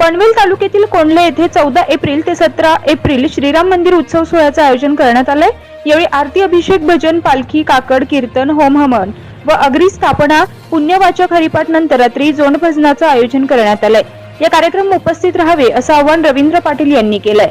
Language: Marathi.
पनवेल तालुक्यातील कोंडले येथे चौदा एप्रिल ते सतरा एप्रिल श्रीराम मंदिर उत्सव सोहळ्याचं आयोजन करण्यात आलंय. यावेळी आरती अभिषेक भजन पालखी काकड कीर्तन होम हवन व अग्री स्थापना पुण्यवाचक हरिपाठ नंतर रात्री जोंड भजनाचं आयोजन करण्यात आलंय. या कार्यक्रम उपस्थित राहावे असं आवाहन रवींद्र पाटील यांनी केलंय.